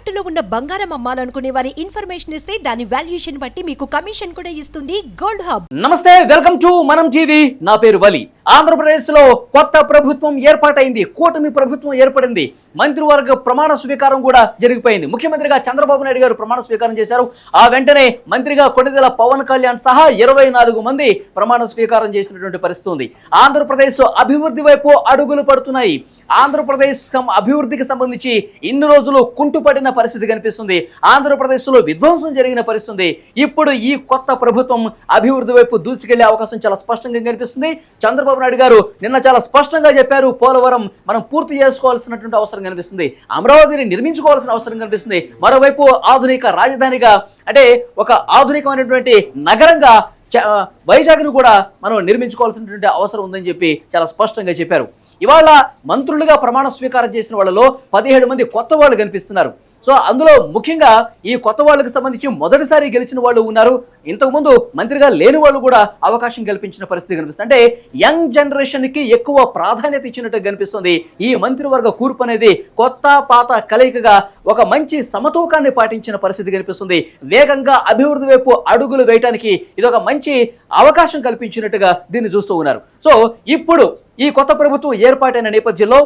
తాకట్టులో ఉన్న బంగారం అమ్మాలనుకునే వారి ఇన్ఫర్మేషన్ ఇస్తే దాని వాల్యుయేషన్ బట్టి మీకు కమిషన్ కూడా ఇస్తుంది గోల్డ్ హబ్. నమస్తే వెల్కమ్ టు మనం జీవి నా పేరు వలి. ఆంధ్రప్రదేశ్లో కొత్త ప్రభుత్వం ఏర్పాటైంది. కూటమి ప్రభుత్వం ఏర్పడింది. మంత్రివర్గ ప్రమాణ స్వీకారం కూడా జరిగిపోయింది. ముఖ్యమంత్రిగా చంద్రబాబు నాయుడు గారు ప్రమాణ స్వీకారం చేశారు. ఆ వెంటనే మంత్రిగా కొణిదెల పవన్ కళ్యాణ్ సహా ఇరవై నాలుగు మంది ప్రమాణ స్వీకారం చేసినటువంటి పరిస్థితి ఉంది. ఆంధ్రప్రదేశ్ అభివృద్ధి వైపు అడుగులు పడుతున్నాయి. ఆంధ్రప్రదేశ్ అభివృద్ధికి సంబంధించి ఇన్ని రోజులు కుంటుపడిన పరిస్థితి కనిపిస్తుంది. ఆంధ్రప్రదేశ్లో విధ్వంసం జరిగిన పరిస్థితుంది. ఇప్పుడు ఈ కొత్త ప్రభుత్వం అభివృద్ధి వైపు దూసుకెళ్ళే అవకాశం చాలా స్పష్టంగా కనిపిస్తుంది. చంద్రబాబు నాయుడు గారు నిన్న చాలా స్పష్టంగా చెప్పారు పోలవరం మనం పూర్తి చేసుకోవాల్సినటువంటి అవసరం కనిపిస్తుంది. అమరావతిని నిర్మించుకోవాల్సిన అవసరం కనిపిస్తుంది. మరోవైపు ఆధునిక రాజధానిగా అంటే ఒక ఆధునికమైనటువంటి నగరంగా చ- వైజాగ్ను కూడా మనం నిర్మించుకోవాల్సినటువంటి అవసరం ఉందని చెప్పి చాలా స్పష్టంగా చెప్పారు. ఇవాళ మంత్రులుగా ప్రమాణ స్వీకారం చేసిన వాళ్ళలో పదిహేడు మంది కొత్త వాళ్ళు కనిపిస్తున్నారు. సో అందులో ముఖ్యంగా ఈ కొత్త వాళ్ళకి సంబంధించి మొదటిసారి గెలిచిన వాళ్ళు ఉన్నారు. ఇంతకుముందు మంత్రిగా లేని వాళ్ళు కూడా అవకాశం కల్పించిన పరిస్థితి కనిపిస్తుంది. అంటే యంగ్ జనరేషన్కి ఎక్కువ ప్రాధాన్యత ఇచ్చినట్టు కనిపిస్తుంది. ఈ మంత్రివర్గ కూర్పు అనేది కొత్త పాత కలయికగా ఒక మంచి సమతూకాన్ని పాటించిన పరిస్థితి కనిపిస్తుంది. వేగంగా అభివృద్ధి వైపు అడుగులు వేయటానికి ఇది ఒక మంచి అవకాశం కల్పించినట్టుగా దీన్ని చూస్తూ ఉన్నారు. సో ఇప్పుడు ఈ కొత్త ప్రభుత్వం ఏర్పాటైన నేపథ్యంలో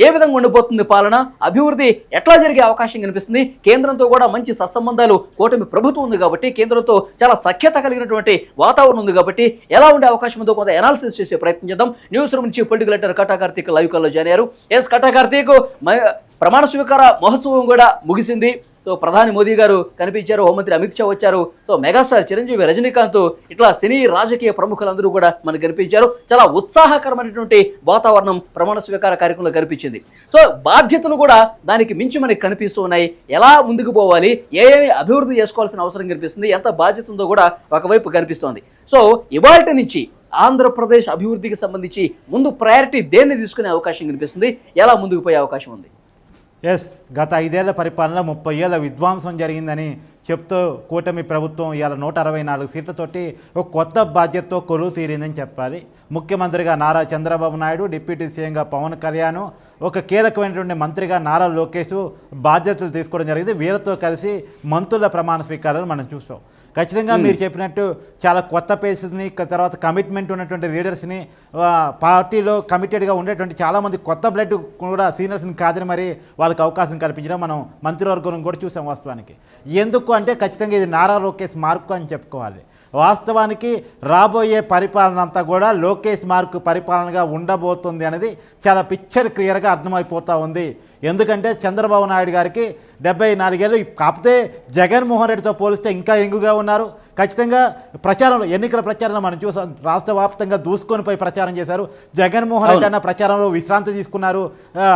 ఏ విధంగా ఉండిపోతుంది పాలన? అభివృద్ధి ఎట్లా జరిగే అవకాశం కనిపిస్తుంది? కేంద్రంతో కూడా మంచి సత్సంబంధాలు కూటమి ప్రభుత్వం ఉంది కాబట్టి కేంద్రంతో చాలా సఖ్యత కలిగినటువంటి వాతావరణం ఉంది కాబట్టి ఎలా ఉండే అవకాశం ఉందో కొంత ఎనాలిసిస్ చేసే ప్రయత్నం చేద్దాం. న్యూస్ రూమ్ నుంచి political editor Kata Karthik live కాల్లో జాయిన్ అయ్యారు. ఎస్ కటా కార్తీక్ మ- ప్రమాణ స్వీకార మహోత్సవం కూడా ముగిసింది. సో ప్రధాని మోదీ గారు కనిపించారు హోంమంత్రి అమిత్ షా వచ్చారు. సో మెగాస్టార్ చిరంజీవి రజనీకాంత్ ఇట్లా సినీ రాజకీయ ప్రముఖులందరూ కూడా మనకు కనిపించారు. చాలా ఉత్సాహకరమైనటువంటి వాతావరణం ప్రమాణ స్వీకార కార్యక్రమంలో కనిపించింది. సో బాధ్యతలు కూడా దానికి మించి మనకి కనిపిస్తూ ఉన్నాయి. ఎలా ముందుకు పోవాలి? ఏమేమి అభివృద్ధి చేసుకోవాల్సిన అవసరం కనిపిస్తుంది? ఎంత బాధ్యత ఉందో కూడా ఒకవైపు కనిపిస్తోంది. సో ఇవాళ నుంచి ఆంధ్రప్రదేశ్ అభివృద్ధికి సంబంధించి ముందు ప్రయారిటీ దేన్ని తీసుకునే అవకాశం కనిపిస్తుంది? ఎలా ముందుకు పోయే అవకాశం ఉంది? ఎస్ గత ఐదేళ్ళ పరిపాలన ముప్పై ఏళ్ళ విధ్వంసం జరిగిందని చెప్తూ కూటమి ప్రభుత్వం ఇవాళ నూట అరవై నాలుగు సీట్లతోటి ఒక కొత్త బాధ్యతతో కొలువు తీరిందని చెప్పాలి. ముఖ్యమంత్రిగా నారా చంద్రబాబు నాయుడు డిప్యూటీ సీఎంగా పవన్ కళ్యాణ్ ఒక కీలకమైనటువంటి మంత్రిగా నారా లోకేష్ బాధ్యతలు తీసుకోవడం జరిగింది. వీళ్ళతో కలిసి మంత్రుల ప్రమాణ స్వీకారాలు మనం చూస్తాం ఖచ్చితంగా మీరు చెప్పినట్టు చాలా కొత్త పేసెస్ని తర్వాత కమిట్మెంట్ ఉన్నటువంటి లీడర్స్ని పార్టీలో కమిటెడ్గా ఉండేటువంటి చాలామంది కొత్త బ్లడ్ కూడా సీనియర్స్ని కాదని మరి వాళ్ళకి అవకాశం కల్పించడం మనం మంత్రివర్గం కూడా చూసాం వాస్తవానికి. ఎందుకు అంటే ఖచ్చితంగా ఇది నారా లోకేష్ మార్కు అని చెప్పుకోవాలి. వాస్తవానికి రాబోయే పరిపాలన అంతా కూడా లోకేష్ మార్కు పరిపాలనగా ఉండబోతుంది అనేది చాలా పిక్చర్ క్లియర్గా అర్థమైపోతూ ఉంది. ఎందుకంటే చంద్రబాబు నాయుడు గారికి డెబ్బై నాలుగేళ్ళు కాకపోతే జగన్మోహన్ రెడ్డితో పోలిస్తే ఇంకా ఎంగుగా ఉన్నారు. ఖచ్చితంగా ప్రచారంలో ఎన్నికల ప్రచారంలో మనం చూసాం రాష్ట్ర వ్యాప్తంగా దూసుకొని పోయి ప్రచారం చేశారు. జగన్మోహన్ రెడ్డి అన్న ప్రచారంలో విశ్రాంతి తీసుకున్నారు.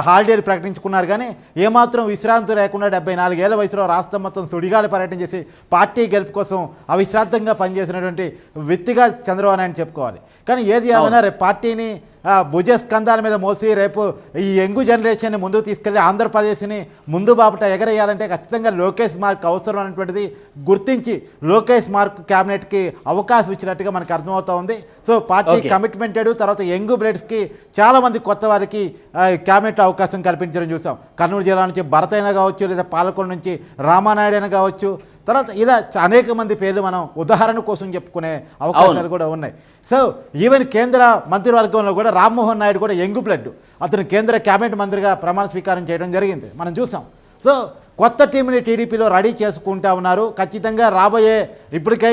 హాలిడేలు ప్రకటించుకున్నారు. కానీ ఏమాత్రం విశ్రాంతి లేకుండా డెబ్బై నాలుగేళ్ళ వయసులో రాష్ట్రం మొత్తం సుడిగాలి పర్యటన చేసి పార్టీ గెలుపు కోసం అవిశ్రాంతంగా పనిచేసినటువంటి వ్యక్తిగా చంద్రబాబు నాయుడు చెప్పుకోవాలి. కానీ ఏది ఏమైనా రేపు పార్టీని భుజ స్కంధాల మీద మోసి రేపు ఈ యంగు జనరేషన్ని ముందుకు తీసుకెళ్ళి ఆంధ్రప్రదేశ్ని ముందు బాపట ఎగరేయాలంటే ఖచ్చితంగా లోకేష్ మార్క్ అవసరం అనేటువంటిది గుర్తించి లోకేష్ మార్క్ క్యాబినెట్కి అవకాశం ఇచ్చినట్టుగా మనకు అర్థమవుతా ఉంది. So party Okay. కమిట్మెంటెడ్ తర్వాత యంగ్ బ్లడ్స్కి చాలా మంది కొత్త వారికి క్యాబినెట్ అవకాశం కల్పించడం చూసాం. కర్నూలు జిల్లా నుంచి భరత్ అయినా కావచ్చు లేదా పాలకొండ నుంచి రామానాయుడు అయినా కావచ్చు. తర్వాత ఇలా అనేక మంది పేర్లు మనం ఉదాహరణ కోసం చెప్పుకునే అవకాశాలు కూడా ఉన్నాయి. సో ఈవెన్ కేంద్ర మంత్రివర్గంలో కూడా రామ్మోహన్ నాయుడు కూడా యంగ్ బ్లడ్. అతను కేంద్ర కేబినెట్ మంత్రిగా ప్రమాణ స్వీకారం చేయడం జరిగింది. మనం చూసాం. సో కొత్త టీంని టీడీపీలో రెడీ చేసుకుంటా ఉన్నారు. ఖచ్చితంగా రాబోయే ఇప్పటికై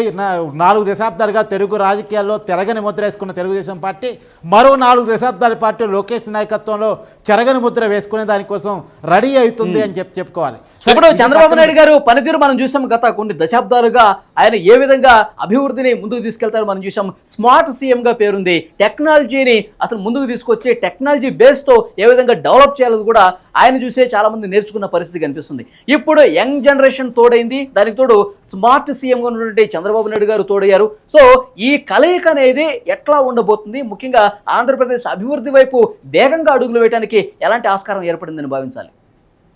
నాలుగు దశాబ్దాలుగా తెలుగు రాజకీయాల్లో తెరగని ముద్ర వేసుకున్న తెలుగుదేశం పార్టీ మరో నాలుగు దశాబ్దాల పార్టీ లోకేష్ నాయకత్వంలో చెరగని ముద్ర వేసుకునే దానికోసం రెడీ అవుతుంది అని చెప్పి చెప్పుకోవాలి. ఇప్పుడు చంద్రబాబు నాయుడు గారు పనితీరు మనం చూసాం గత కొన్ని దశాబ్దాలుగా. ఆయన ఏ విధంగా అభివృద్ధిని ముందుకు తీసుకెళ్తారో మనం చూసాం. స్మార్ట్ సీఎం గా పేరుంది. టెక్నాలజీని అసలు ముందుకు తీసుకొచ్చి టెక్నాలజీ బేస్తో ఏ విధంగా డెవలప్ చేయాలని కూడా ఆయన చూసే చాలా మంది నేర్చుకున్న పరిస్థితి కనిపిస్తుంది. ఇప్పుడు యంగ్ జనరేషన్ తోడైంది. దానికి తోడు స్మార్ట్ సీఎం గా ఉన్నటువంటి చంద్రబాబు నాయుడు గారు తోడయ్యారు. సో ఈ కలయిక అనేది ఎట్లా ఉండబోతుంది? ముఖ్యంగా ఆంధ్రప్రదేశ్ అభివృద్ధి వైపు వేగంగా అడుగులు వేయడానికి ఎలాంటి ఆస్కారం ఏర్పడిందని భావించాలి?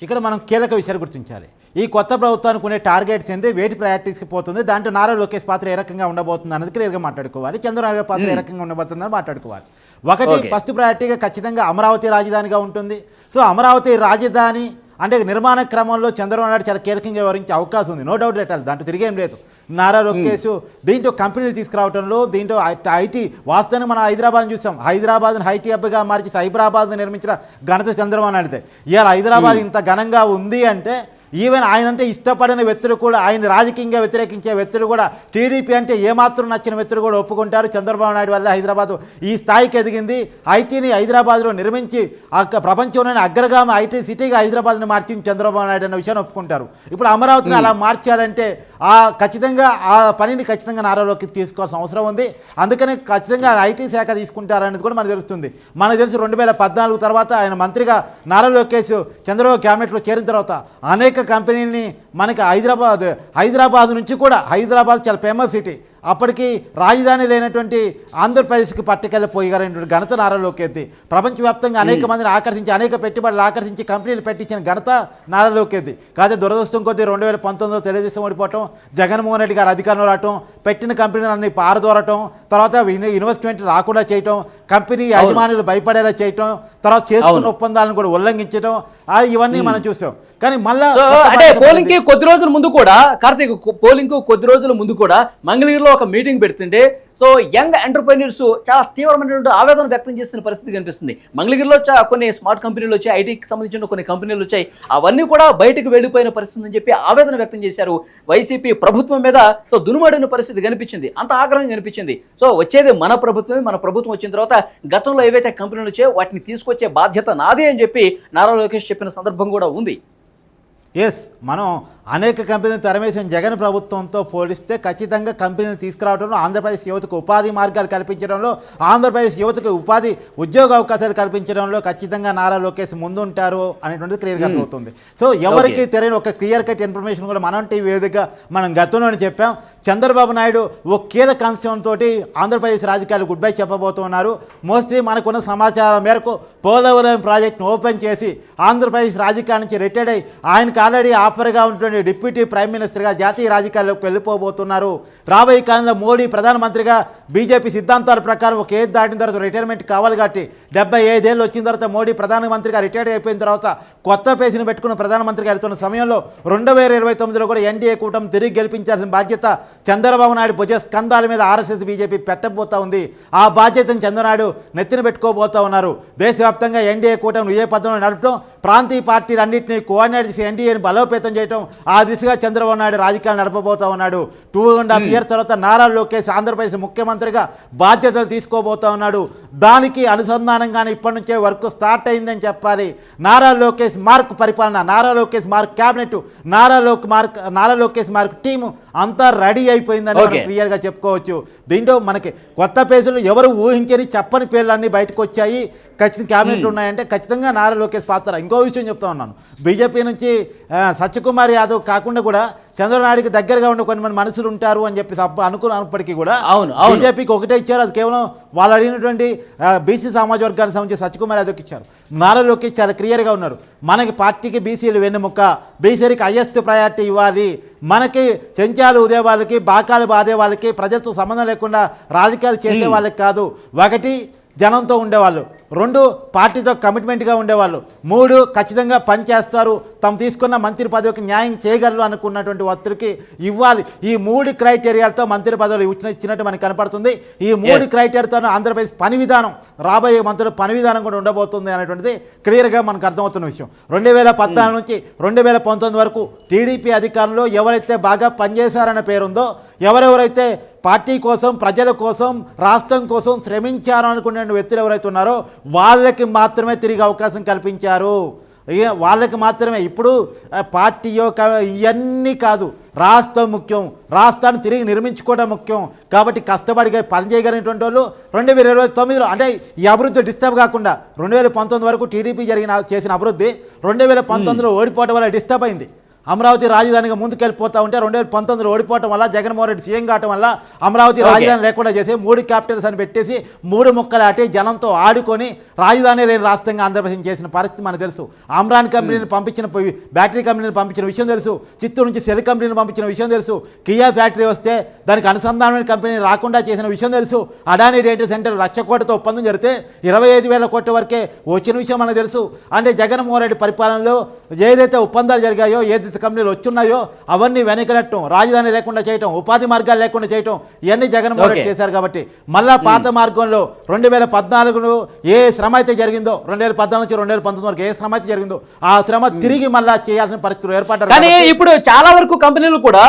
ఇక్కడ మనం కీలక విషయాలు గుర్తించాలి. ఈ కొత్త ప్రభుత్వానికి ఉండే టార్గెట్స్ ఏంటి వేటి ప్రయారిటీస్కి పోతుంది? దాంట్లో నారా లోకేష్ పాత్ర ఏ రకంగా ఉండబోతుంది అన్నది క్లియర్గా మాట్లాడుకోవాలి. చంద్రబాబు గారి పాత్ర ఏ రకంగా ఉండబోతుందని మాట్లాడుకోవాలి. ఒకటి. ఫస్ట్ ప్రయారిటీగా ఖచ్చితంగా అమరావతి రాజధానిగా ఉంటుంది. సో అమరావతి రాజధాని అంటే నిర్మాణ క్రమంలో చంద్రబాబు నాయుడు చాలా కీలకంగా వివరించే అవకాశం ఉంది. నో డౌట్ లెటర్ దాంట్లో తిరిగేం లేదు. నారా లోకేష్ దీంట్లో కంపెనీలు తీసుకురావడంలో దీంట్లో ఐటీ వాస్తవానికి మనం హైదరాబాద్ చూసాం. హైదరాబాద్ని హైటీ హబ్గా మార్చి సైబరాబాద్ నిర్మించిన ఘనత చంద్రబాబు నాయుడుదే. ఇవాళ హైదరాబాద్ ఇంత ఘనంగా ఉంది అంటే ఈవెన్ ఆయన అంటే ఇష్టపడిన వ్యక్తులు కూడా ఆయన రాజకీయంగా వ్యతిరేకించే వ్యక్తులు కూడా టీడీపీ అంటే ఏమాత్రం నచ్చిన వ్యక్తులు కూడా ఒప్పుకుంటారు. చంద్రబాబు నాయుడు వల్ల హైదరాబాద్ ఈ స్థాయికి ఎదిగింది. ఐటీని హైదరాబాద్లో నిర్మించి ఆ ప్రపంచంలోని అగ్రగామి ఐటీ సిటీగా హైదరాబాద్ని మార్చింది చంద్రబాబు నాయుడు అన్న విషయాన్ని ఒప్పుకుంటారు. ఇప్పుడు అమరావతిని అలా మార్చాలంటే ఆ ఖచ్చితంగా ఆ పనిని ఖచ్చితంగా నారాలోకి తీసుకోవాల్సిన అవసరం ఉంది. అందుకని ఖచ్చితంగా ఐటీ శాఖ తీసుకుంటారనేది కూడా మనకు తెలుస్తుంది. మనకు తెలుసు రెండు వేల పద్నాలుగు తర్వాత ఆయన మంత్రిగా నారా లోకేష్ చంద్రబాబు క్యాబినెట్లో చేరిన తర్వాత అనేక కంపెనీని మనకి హైదరాబాద్ హైదరాబాద్ నుంచి కూడా హైదరాబాద్ చాలా ఫేమస్ సిటీ అప్పటికి రాజధాని లేనటువంటి ఆంధ్రప్రదేశ్కి పట్టుకెళ్ళిపోయారనేటువంటి ఘనత నారా లోకేది ప్రపంచవ్యాప్తంగా అనేక మందిని ఆకర్షించి అనేక పెట్టుబడులు ఆకర్షించి కంపెనీలు పెట్టించిన ఘనత నారా లోకేది కాకపోతే దురదృష్టం కొద్దీ రెండు వేల పంతొమ్మిదిలో తెలుగుదేశం ఓడిపోవటం జగన్మోహన్ రెడ్డి గారు అధికారంలో రావటం పెట్టిన కంపెనీలన్నీ పారదోరటం తర్వాత ఇన్- ఇన్వెస్ట్మెంట్ రాకుండా చేయటం కంపెనీ యజమానులు భయపడేలా చేయటం తర్వాత చేసుకున్న. ఒప్పందాలను కూడా ఉల్లంఘించడం ఇవన్నీ మనం చూసాం. కానీ మళ్ళా అంటే పోలింగ్కి. కొద్ది రోజుల ముందు కూడా కార్తీక్ పోలింగ్కు కొద్ది రోజుల ముందు కూడా మంగళగిరిలో ఒక మీటింగ్ పెడుతుంటే సో యంగ్ ఎంటర్ప్రైనర్స్ చాలా తీవ్రమైనటువంటి ఆవేదన వ్యక్తం చేస్తున్న పరిస్థితి కనిపిస్తుంది. మంగళగిరిలో చా- కొన్ని స్మార్ట్ కంపెనీలు వచ్చాయి ఐటీకి సంబంధించిన కొన్ని కంపెనీలు వచ్చాయి. అవన్నీ కూడా బయటకు వెళ్ళిపోయిన పరిస్థితి అని చెప్పి ఆవేదన వ్యక్తం చేశారు వైసీపీ ప్రభుత్వం మీద. సో దునుమడిన పరిస్థితి కనిపించింది అంత ఆగ్రహం కనిపించింది. సో వచ్చేది మన ప్రభుత్వమే మన ప్రభుత్వం వచ్చిన తర్వాత గతంలో ఏవైతే కంపెనీలు వచ్చాయో వాటిని తీసుకొచ్చే బాధ్యత నాదే అని చెప్పి నారా లోకేష్ చెప్పిన సందర్భం కూడా ఉంది. ఎస్ మనం అనేక కంపెనీలు తరమేసిన జగన్ ప్రభుత్వంతో పోలిస్తే ఖచ్చితంగా కంపెనీలు తీసుకురావడంలో ఆంధ్రప్రదేశ్ యువతకు ఉపాధి మార్గాలు కల్పించడంలో ఆంధ్రప్రదేశ్ యువతకు ఉపాధి ఉద్యోగ అవకాశాలు కల్పించడంలో ఖచ్చితంగా నారా లోకేష్ ముందుంటారు అనేటువంటిది క్లియర్గా అవుతుంది సో ఎవరికి తెలియని ఒక క్లియర్ కట్ ఇన్ఫర్మేషన్ కూడా మనం టీవీ వేదికగా మనం గతంలోనే చెప్పాం. చంద్రబాబు నాయుడు ఓ కీలక అంశం తోటి ఆంధ్రప్రదేశ్ రాజకీయాలు గుడ్ బై చెప్పబోతున్నారు. మోస్ట్లీ మనకున్న సమాచారం మేరకు పోలవరం ప్రాజెక్ట్ను ఓపెన్ చేసి ఆంధ్రప్రదేశ్ రాజకీయాల నుంచి రిటైర్డ్ అయ్యి ఆయనకు ఆల్రెడీ ఆఫర్గా ఉన్నటువంటి డిప్యూటీ ప్రైమ్ మినిస్టర్గా జాతీయ రాజకీయాల్లోకి వెళ్ళిపోబోతున్నారు. రాబోయే కాలంలో మోడీ ప్రధానమంత్రిగా బీజేపీ సిద్ధాంతాల ప్రకారం ఒక ఏజ్ దాటిన తర్వాత రిటైర్మెంట్ కావాలి కాబట్టి డెబ్బై ఐదేళ్ళు వచ్చిన తర్వాత మోడీ ప్రధానమంత్రిగా రిటైర్డ్ అయిపోయిన తర్వాత కొత్త పేసిని పెట్టుకున్న ప్రధానమంత్రిగా వెళ్తున్న సమయంలో రెండు వేల ఇరవై తొమ్మిదిలో కూడా ఎన్డీఏ కూటమి తిరిగి గెలిపించాల్సిన బాధ్యత చంద్రబాబు నాయుడు భుజ స్కందాల మీద ఆర్ఎస్ఎస్ బీజేపీ పెట్టబోతా ఉంది. ఆ బాధ్యతను చంద్రనాయుడు నెత్తిన పెట్టుకోబోతా ఉన్నారు. దేశవ్యాప్తంగా ఎన్డీఏ కూటమి ఏ పథంలో నడపడం ప్రాంతీయ పార్టీలన్నింటినీ కోఆర్డినేట్ చేసి ఎన్డీఏని బలోపేతం చేయడం ఆ దిశగా చంద్రబాబు నాయుడు రాజకీయాలు నడపబోతా ఉన్నాడు. టూ అండ్ హాఫ్ ఇయర్స్ తర్వాత నారా లోకేష్ ఆంధ్రప్రదేశ్ ముఖ్యమంత్రిగా బాధ్యతలు తీసుకోబోతా ఉన్నాడు. దానికి అనుసంధానంగానే ఇప్పటి నుంచే వర్క్ స్టార్ట్ అయిందని చెప్పాలి. నారా లోకేష్ మార్క్ పరిపాలన Nara Lokesh mark cabinet Nara Lok mark Nara Lokesh mark team అంతా రెడీ అయిపోయిందని మనం. క్లియర్గా చెప్పుకోవచ్చు. దీంట్లో మనకి కొత్త పేజీలు ఎవరు ఊహించని చెప్పని పేర్లు అన్నీ బయటకు వచ్చాయి. ఖచ్చితంగా క్యాబినెట్లు ఉన్నాయంటే ఖచ్చితంగా నారా లోకేష్ పాత్ర. ఇంకో విషయం చెప్తా ఉన్నాను. బీజేపీ నుంచి సత్యకుమార్ యాదవ్ కాకుండా కూడా చంద్రబాబు నాయుడుకి దగ్గరగా ఉండే కొన్ని మంది మనుషులు ఉంటారు అని చెప్పి అనుకున్నప్పటికీ కూడా అవును. బీజేపీకి ఒకటే ఇచ్చారు. అది కేవలం వాళ్ళు అడిగినటువంటి బీసీ సామాజిక వర్గానికి సంబంధించి సత్యకుమార్ యాదవ్కి ఇచ్చారు. నారా లోకేష్ చాలా క్లియర్గా ఉన్నారు. మనకి పార్టీకి బీసీలు వెన్నెముక్క బీసీలకి హైయెస్ట్ ప్రయారిటీ ఇవ్వాలి. మనకి చెంచాలు ఉదే వాళ్ళకి బాకాలు బాదే వాళ్ళకి ప్రజలతో సంబంధం లేకుండా రాజకీయాలు చేసే వాళ్ళకి కాదు. ఒకటి జనంతో ఉండేవాళ్ళు. రెండు పార్టీతో కమిట్మెంట్గా ఉండేవాళ్ళు. మూడు ఖచ్చితంగా పనిచేస్తారు తాము తీసుకున్న మంత్రి పదవికి న్యాయం చేయగలరు అనుకున్నటువంటి వ్యక్తులకి ఇవ్వాలి. ఈ మూడు క్రైటీరియాలతో మంత్రి పదవులు ఇచ్చిన ఇచ్చినట్టు మనకు కనపడుతుంది. ఈ మూడు Yes. క్రైటీరియాతో ఆంధ్రప్రదేశ్ పని విధానం రాబోయే మంత్రుల పని విధానం కూడా ఉండబోతుంది అనేటువంటిది క్లియర్గా మనకు అర్థమవుతున్న విషయం. రెండు వేల పద్నాలుగు నుంచి రెండు వేల పంతొమ్మిది వరకు టీడీపీ అధికారంలో ఎవరైతే బాగా పనిచేశారనే పేరుందో ఎవరెవరైతే పార్టీ కోసం ప్రజల కోసం రాష్ట్రం కోసం శ్రమించారు అనుకునే వ్యక్తులు ఎవరైతే ఉన్నారో వాళ్ళకి మాత్రమే తిరిగి అవకాశం కల్పించారు. వాళ్ళకి మాత్రమే. ఇప్పుడు పార్టీ యొక్క ఇవన్నీ కాదు రాష్ట్రం ముఖ్యం. రాష్ట్రాన్ని తిరిగి నిర్మించుకోవడం ముఖ్యం. కాబట్టి కష్టపడిగా పనిచేయగలిగినటువంటి వాళ్ళు రెండు వేల ఇరవై తొమ్మిదిలో అంటే ఈ అభివృద్ధి డిస్టర్బ్ కాకుండా రెండు వేల పంతొమ్మిది వరకు టీడీపీ జరిగిన చేసిన అభివృద్ధి రెండు వేల పంతొమ్మిదిలో ఓడిపోవడం వల్ల డిస్టర్బ్ అయింది. అమరావతి రాజధానిగా ముందుకెళ్ళిపోతా ఉంటే రెండు వేల పంతొమ్మిదిలో ఓడిపోవటం వల్ల జగన్మోహన్ రెడ్డి సీఎం కావటం వల్ల అమరావతి. రాజధాని లేకుండా చేసి మూడు క్యాపిటల్స్ అని పెట్టేసి మూడు ముక్కలు ఆటి జనంతో ఆడుకొని రాజధాని లేని రాష్ట్రంగా ఆంధ్రప్రదేశ్ చేసిన పరిస్థితి మనకు తెలుసు. ఆమ్రాన్ కంపెనీని పంపించిన బ్యాటరీ కంపెనీని పంపించిన విషయం తెలుసు. చిత్తూరు నుంచి సెల్ కంపెనీని పంపించిన విషయం తెలుసు. కియా ఫ్యాక్టరీ వస్తే దానికి అనుసంధానమైన కంపెనీ రాకుండా చేసిన విషయం తెలుసు. అడానీ డేటా సెంటర్ లక్ష కోట్లతో ఒప్పందం జరిగితే ఇరవై ఐదు వేల కోట్ల వరకే వచ్చిన విషయం మనకు తెలుసు. అంటే జగన్మోహన్ రెడ్డి పరిపాలనలో ఏదైతే ఒప్పందాలు జరిగాయో ఏదైతే కంపెనీలు వచ్చున్నాయో అవన్నీ వెనకనట్టం రాజధాని లేకుండా చేయటం ఉపాధి మార్గాలు లేకుండా చేయటం ఇవన్నీ జగన్మోహన్ రెడ్డి. చేశారు కాబట్టి మళ్ళా పాత మార్గంలో రెండు వేల పద్నాలుగులో ఏ శ్రమ అయితే జరిగిందో రెండు వేల పద్నాలుగు నుంచి రెండు వేల పంతొమ్మిది వరకు ఏ శ్రమ అయితే జరిగిందో ఆ శ్రమ తిరిగి మళ్ళా చేయాల్సిన పరిస్థితులు ఏర్పడ్డారు కానీ ఇప్పుడు చాలా వరకు కంపెనీలు కూడా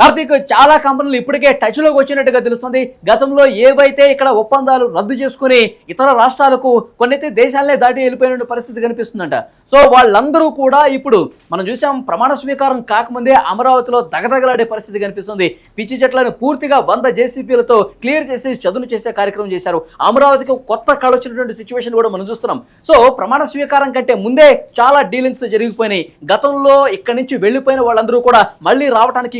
కార్తీక్ చాలా కంపెనీలు ఇప్పటికే టచ్లోకి వచ్చినట్టుగా తెలుస్తుంది. గతంలో ఏవైతే ఇక్కడ ఒప్పందాలు రద్దు చేసుకుని ఇతర రాష్ట్రాలకు కొన్నైతే దేశాలనే దాటి వెళ్ళిపోయిన పరిస్థితి కనిపిస్తుందంట. సో వాళ్ళందరూ కూడా ఇప్పుడు మనం చూసాం ప్రమాణ స్వీకారం కాకముందే అమరావతిలో దగదగలాడే పరిస్థితి కనిపిస్తుంది. పిచ్చి చెట్లను పూర్తిగా వంద జేసీపీలతో క్లియర్ చేసి చదును చేసే కార్యక్రమం చేశారు. అమరావతికి కొత్త కళ వచ్చినటువంటి సిచ్యువేషన్ కూడా మనం చూస్తున్నాం. సో ప్రమాణ స్వీకారం కంటే ముందే చాలా డీలింగ్స్ జరిగిపోయినాయి. గతంలో ఇక్కడి నుంచి వెళ్ళిపోయిన వాళ్ళందరూ కూడా మళ్ళీ రావడానికి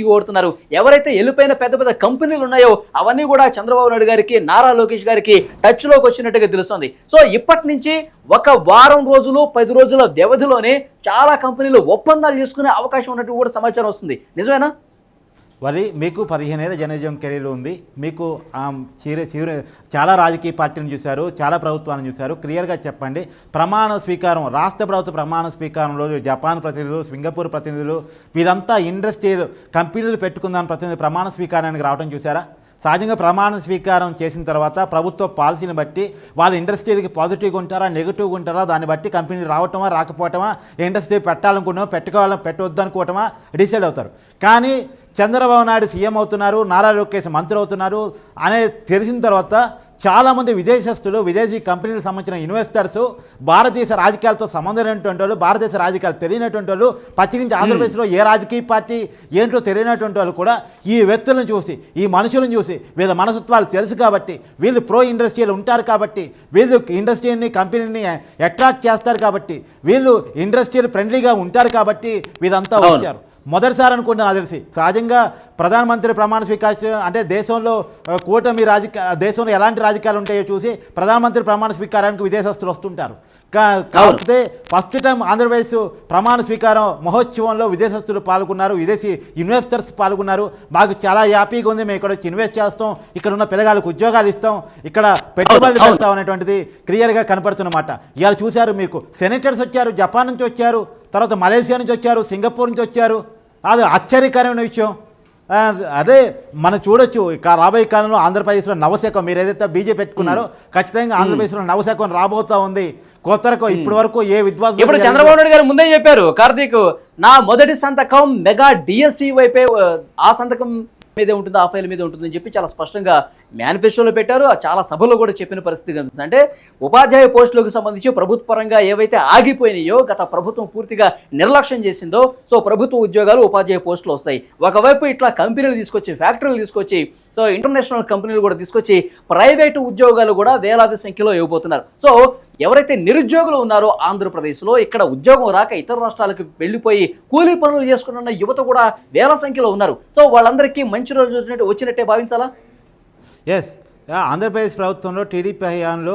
ఓడుతున్నారు ఎవరైతే వెళ్ళిపోయిన పెద్ద పెద్ద కంపెనీలు ఉన్నాయో అవన్నీ కూడా చంద్రబాబు నాయుడు గారికి నారా లోకేష్ గారికి టచ్లోకి వచ్చినట్టుగా తెలుస్తుంది. సో ఇప్పటి నుంచి ఒక వారం రోజులు పది రోజుల వ్యవధిలోనే చాలా కంపెనీలు ఒప్పందాలు చేసుకునే అవకాశం ఉన్నట్టు కూడా సమాచారం వస్తుంది. నిజమేనా? మరి మీకు పదిహేను ఏళ్ళ జర్నలిజం కెరీర్ ఉంది. మీకు చీర చీర చాలా రాజకీయ పార్టీని చూశారు చాలా ప్రభుత్వాన్ని చూశారు. క్లియర్గా చెప్పండి. ప్రమాణ స్వీకారం రాష్ట్ర ప్రభుత్వ ప్రమాణ స్వీకారంలో జపాన్ ప్రతినిధులు సింగపూర్ ప్రతినిధులు వీరంతా ఇండస్ట్రియల్ కంపెనీలు పెట్టుకుందాని ప్రతినిధి ప్రమాణ స్వీకారానికి రావడం చూసారా సహజంగా ప్రమాణ స్వీకారం చేసిన తర్వాత ప్రభుత్వ పాలసీని బట్టి వాళ్ళ ఇండస్ట్రీకి పాజిటివ్గా ఉంటారా నెగిటివ్గా ఉంటారా దాన్ని బట్టి కంపెనీ రావటమా రాకపోవటమా ఇండస్ట్రీ పెట్టాలనుకుంటామా పెట్టుకోవాలని పెట్టవద్దు అనుకోవటమా డిసైడ్ అవుతారు. కానీ చంద్రబాబు నాయుడు సీఎం అవుతున్నారు నారా లోకేష్ మంత్రి అవుతున్నారు అనేది తెలిసిన తర్వాత చాలామంది విదేశస్తులు విదేశీ కంపెనీలకు సంబంధించిన ఇన్వెస్టర్స్ భారతదేశ రాజకీయాలతో సంబంధం లేనటువంటి వాళ్ళు భారతదేశ రాజకీయాలు తెలియనటువంటి వాళ్ళు పచ్చికించి ఆంధ్రప్రదేశ్లో ఏ రాజకీయ పార్టీ ఏంటో తెలియనటువంటి వాళ్ళు కూడా ఈ వ్యక్తులను చూసి ఈ మనుషులను చూసి వీళ్ళ మనస్తత్వాలు తెలుసు కాబట్టి వీళ్ళు ప్రో ఇండస్ట్రీలు ఉంటారు కాబట్టి వీళ్ళు ఇండస్ట్రీని కంపెనీని అట్రాక్ట్ చేస్తారు కాబట్టి వీళ్ళు ఇండస్ట్రియల్ ఫ్రెండ్లీగా ఉంటారు కాబట్టి వీరంతా. వచ్చారు మొదటిసారి అనుకుంటా నాకు తెలిసి. సహజంగా ప్రధానమంత్రి ప్రమాణ స్వీకారం అంటే దేశంలో కూటమి రాజకీయ దేశంలో ఎలాంటి రాజకీయాలు ఉంటాయో చూసి ప్రధానమంత్రి ప్రమాణ స్వీకారానికి విదేశస్తులు వస్తుంటారు. కా- కాకపోతే ఫస్ట్ టైం ఆంధ్రప్రదేశ్ ప్రమాణ స్వీకారం మహోత్సవంలో విదేశస్తులు పాల్గొన్నారు. విదేశీ ఇన్వెస్టర్స్ పాల్గొన్నారు. మాకు చాలా హ్యాపీగా ఉంది. మేము ఇక్కడ వచ్చి ఇన్వెస్ట్ చేస్తాం. ఇక్కడ ఉన్న పిల్లగాళ్ళకు ఉద్యోగాలు ఇస్తాం. ఇక్కడ పెట్టుబడులు. పెడతాం అనేటువంటిది క్లియర్గా కనపడుతున్నమాట ఇవాళ చూశారు మీకు. సెనేటర్స్ వచ్చారు. జపాన్ నుంచి వచ్చారు. తర్వాత మలేసియా నుంచి వచ్చారు. సింగపూర్ నుంచి వచ్చారు. అది ఆశ్చర్యకరమైన విషయం. అదే మనం చూడొచ్చు ఇక రాబోయే కాలంలో ఆంధ్రప్రదేశ్లో నవశకం మీరు ఏదైతే బీజేపీ పెట్టుకున్నారో ఖచ్చితంగా ఆంధ్రప్రదేశ్లో నవశకం రాబోతా ఉంది. కొత్త రకం ఇప్పటి వరకు ఏ విద్వాంసులు ఇప్పుడు చంద్రబాబు నాయుడు గారు ముందే చెప్పారు కార్తీక్ నా మొదటి సంతకం మెగా డిఎస్సి వైపే ఆ, ఆ సంతకం మీదే ఉంటుంది ఆ ఫైల్ మీద ఉంటుందని చెప్పి చాలా స్పష్టంగా మేనిఫెస్టోలో పెట్టారు. చాలా సభలో కూడా చెప్పిన పరిస్థితి కనిపిస్తుంది. అంటే ఉపాధ్యాయ పోస్టులకు సంబంధించి ప్రభుత్వ పరంగా ఏవైతే ఆగిపోయినాయో గత ప్రభుత్వం పూర్తిగా నిర్లక్ష్యం చేసిందో సో ప్రభుత్వ ఉద్యోగాలు ఉపాధ్యాయ పోస్టులు వస్తాయి. ఒకవైపు ఇట్లా కంపెనీలు తీసుకొచ్చి ఫ్యాక్టరీలు తీసుకొచ్చి సో ఇంటర్నేషనల్ కంపెనీలు కూడా తీసుకొచ్చి ప్రైవేటు ఉద్యోగాలు కూడా వేలాది సంఖ్యలో ఇవ్వబోతున్నారు సో ఎవరైతే నిరుద్యోగులు ఉన్నారో ఆంధ్రప్రదేశ్లో ఇక్కడ ఉద్యోగం రాక ఇతర రాష్ట్రాలకు వెళ్ళిపోయి కూలీ పనులు చేసుకుంటున్న యువత కూడా వేల సంఖ్యలో ఉన్నారు. సో వాళ్ళందరికీ మంచి రోజు వచ్చినట్టే భావించాలా? ఎస్ ఆంధ్రప్రదేశ్ ప్రభుత్వంలో టీడీపీ హయాంలో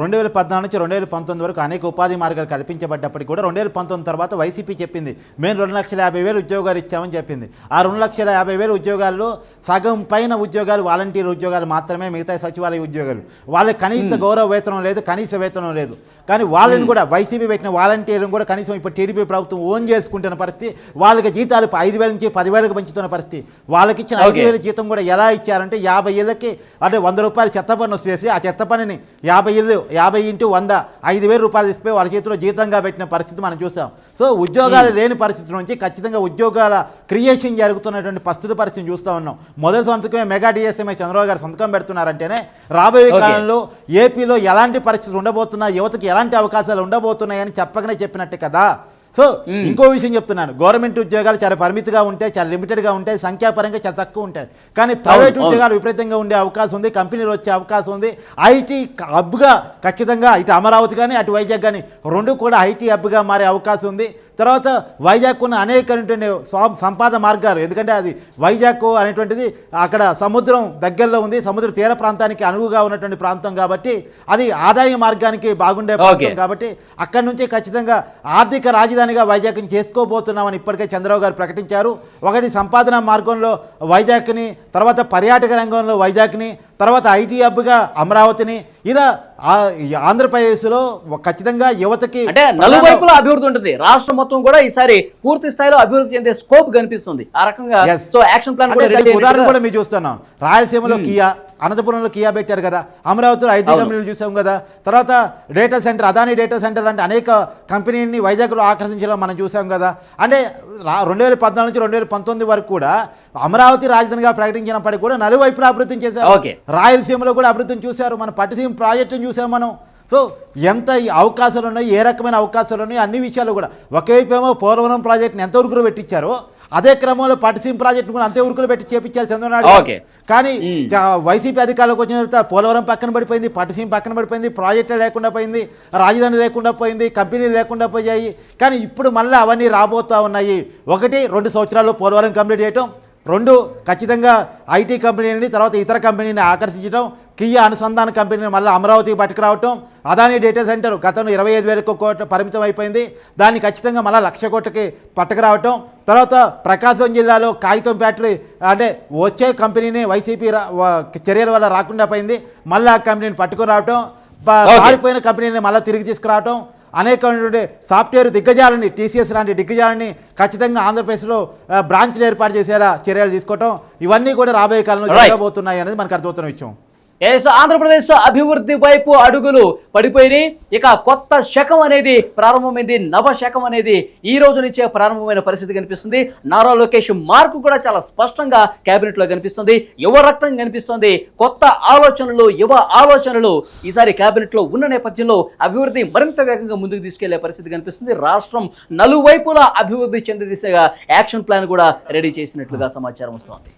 రెండు వేల పద్నాలుగు నుంచి రెండు వేల పంతొమ్మిది వరకు అనేక ఉపాధి మార్గాలు కల్పించబడ్డప్పటికీ కూడా రెండు వేల పంతొమ్మిది తర్వాత వైసీపీ చెప్పింది మేము రెండు లక్షల యాభై వేలు ఉద్యోగాలు ఇచ్చామని చెప్పింది. ఆ రెండు లక్షల యాభై వేల ఉద్యోగాల్లో సగం పైన ఉద్యోగాలు వాలంటీర్ ఉద్యోగాలు మాత్రమే మిగతా సచివాలయ ఉద్యోగాలు. వాళ్ళకి కనీస గౌరవ వేతనం లేదు కనీస వేతనం లేదు. కానీ వాళ్ళని కూడా వైసీపీ పెట్టిన వాలంటీర్లను కూడా కనీసం ఇప్పుడు టీడీపీ ప్రభుత్వం ఓన్ చేసుకుంటున్న పరిస్థితి వాళ్ళకి జీతాలు ఐదు వేల నుంచి పదివేలకు పెంచుతున్న పరిస్థితి వాళ్ళకి ఇచ్చిన ఐదు. వేల జీతం కూడా ఎలా ఇచ్చారంటే యాభై ఏళ్ళకి అంటే వంద రూపాయలు చెత్త పన్ను వేసి ఆ చెత్త పనిని యాభై ఇల్లు యాభై ఇంటూ వంద ఐదు వేల రూపాయలు ఇస్తే వాళ్ళ చేతిలో జీతంగా పెట్టిన పరిస్థితి మనం చూసాం. సో ఉద్యోగాలు లేని పరిస్థితి నుంచి ఖచ్చితంగా ఉద్యోగాల క్రియేషన్ జరుగుతున్నటువంటి ప్రస్తుత పరిస్థితిని చూస్తూ ఉన్నాం. మొదటి సంతకమే మెగా డిఎస్ఎంఐ చంద్రబాబు గారు సంతకం పెడుతున్నారంటేనే రాబోయే. కాలంలో ఏపీలో ఎలాంటి పరిస్థితులు ఉండబోతున్నాయి యువతకి ఎలాంటి అవకాశాలు ఉండబోతున్నాయని చెప్పకనే చెప్పినట్టే కదా. సో ఇంకో విషయం చెప్తున్నాను. గవర్నమెంట్ ఉద్యోగాలు చాలా పరిమితిగా ఉంటాయి చాలా లిమిటెడ్గా ఉంటాయి సంఖ్యాపరంగా చాలా తక్కువ ఉంటాయి. కానీ ప్రైవేట్. ఉద్యోగాలు విపరీతంగా ఉండే అవకాశం ఉంది కంపెనీలు వచ్చే అవకాశం ఉంది. ఐటీ హబ్గా ఖచ్చితంగా ఇటు అమరావతి కానీ అటు వైజాగ్ కానీ రెండు కూడా ఐటీ హబ్గా మారే అవకాశం ఉంది. తర్వాత వైజాగ్ ఉన్న స్వ- సంపాద మార్గాలు ఎందుకంటే అది వైజాగ్ అనేటువంటిది అక్కడ సముద్రం దగ్గరలో ఉంది సముద్ర తీర ప్రాంతానికి అనువుగా ఉన్నటువంటి ప్రాంతం కాబట్టి అది ఆదాయ మార్గానికి బాగుండే ప్రాంతం. కాబట్టి అక్కడి నుంచి ఖచ్చితంగా ఆర్థిక రాజధానిగా వైజాగ్ని చేసుకోబోతున్నామని ఇప్పటికే చంద్రబాబు గారు ప్రకటించారు. ఒకటి సంపాదన మార్గంలో వైజాగ్ని తర్వాత పర్యాటక రంగంలో వైజాగ్ని తర్వాత ఐటీ హబ్గా అమరావతిని ఇలా ఆంధ్రప్రదేశ్లో ఖచ్చితంగా యువతకి అంటే నలువైపులా అభివృద్ధి ఉంటుంది. రాష్ట్రం మొత్తం కూడా ఈసారి పూర్తి స్థాయిలో అభివృద్ధి చెందే స్కోప్ కనిపిస్తుంది. ఆ రకంగా Yes. సో యాక్షన్ ప్లాన్ ఉదాహరణ కూడా మీరు చూస్తున్నాం రాయలసీమలో కియా అనంతపురంలో కియా పెట్టారు కదా. అమరావతిలో ఐటీ. కంపెనీలు చూసాం కదా. తర్వాత data centre Adani data centre లాంటి అనేక కంపెనీని వైజాగ్లో ఆకర్షించడం మనం చూసాం కదా. అంటే రెండు వేల పద్నాలుగు నుంచి రెండు వేల పంతొమ్మిది వరకు కూడా అమరావతి రాజధానిగా ప్రకటించినప్పటికీ కూడా నలువైపులా అభివృద్ధిని చేశారు. రాయలసీమలో కూడా అభివృద్ధిని చూశారు. మన పట్టిసీమ ప్రాజెక్టును చూసాం మనం. సో ఎంత అవకాశాలు ఉన్నాయి ఏ రకమైన అవకాశాలు ఉన్నాయి అన్ని విషయాలు కూడా. ఒకవైపు ఏమో పోలవరం ప్రాజెక్ట్ని ఎంత ఉరుకులు పెట్టించారో అదే క్రమంలో పట్టిసీమ ప్రాజెక్టు కూడా అంతే ఉరుకులు పెట్టి చేపించారు చంద్రబాబు. కానీ వైసీపీ అధికారంలోకి వచ్చిన తర్వాత పోలవరం పక్కన పడిపోయింది పట్టిసీమ పక్కన పడిపోయింది ప్రాజెక్టులు లేకుండా పోయింది రాజధాని లేకుండా పోయింది కంపెనీలు లేకుండా పోయాయి. కానీ ఇప్పుడు మళ్ళీ అవన్నీ రాబోతూ ఉన్నాయి. ఒకటి రెండు సంవత్సరాల్లో పోలవరం కంప్లీట్ చేయటం రెండు ఖచ్చితంగా ఐటీ కంపెనీని తర్వాత ఇతర కంపెనీని ఆకర్షించడం కియా అనుసంధాన కంపెనీని మళ్ళీ అమరావతికి పట్టుకురావటం అదాని డేటా సెంటర్ గతంలో ఇరవై ఐదు వేల కోట్ల పరిమితం అయిపోయింది. దాన్ని ఖచ్చితంగా మళ్ళీ లక్ష కోట్లకి పట్టుకురావటం. తర్వాత ప్రకాశం జిల్లాలో కాగితం ఫ్యాక్టరీ అంటే వచ్చే కంపెనీని వైసీపీ చర్యల వల్ల రాకుండా పోయింది. మళ్ళీ ఆ కంపెనీని పట్టుకుని రావటం ప- Okay. పారిపోయిన కంపెనీని మళ్ళీ తిరిగి తీసుకురావటం. అనేకమైనటువంటి సాఫ్ట్వేర్ దిగ్గజాలని టీసీఎస్ లాంటి దిగ్గజాలని ఖచ్చితంగా ఆంధ్రప్రదేశ్లో బ్రాంచ్లు ఏర్పాటు చేసేలా చర్యలు తీసుకోవటం ఇవన్నీ కూడా రాబోయే కాలంలో. జరగబోతున్నాయి అనేది మనకు అర్థమవుతున్న విషయం ఎస్ ఆంధ్రప్రదేశ్ అభివృద్ధి వైపు అడుగులు పడిపోయినాయి. ఇక కొత్త శకం అనేది ప్రారంభమైంది. నవ శకం అనేది ఈ రోజు నుంచే ప్రారంభమైన పరిస్థితి కనిపిస్తుంది. నారా లోకేష్ మార్కు కూడా చాలా స్పష్టంగా కేబినెట్లో కనిపిస్తుంది. యువ రక్తం కనిపిస్తుంది. కొత్త ఆలోచనలు యువ ఆలోచనలు ఈసారి కేబినెట్లో ఉన్న నేపథ్యంలో అభివృద్ధి మరింత వేగంగా ముందుకు తీసుకెళ్ళే పరిస్థితి కనిపిస్తుంది. రాష్ట్రం నలువైపులా అభివృద్ధి చెందే దిశగా యాక్షన్ ప్లాన్ కూడా రెడీ చేసినట్లుగా సమాచారం వస్తోంది.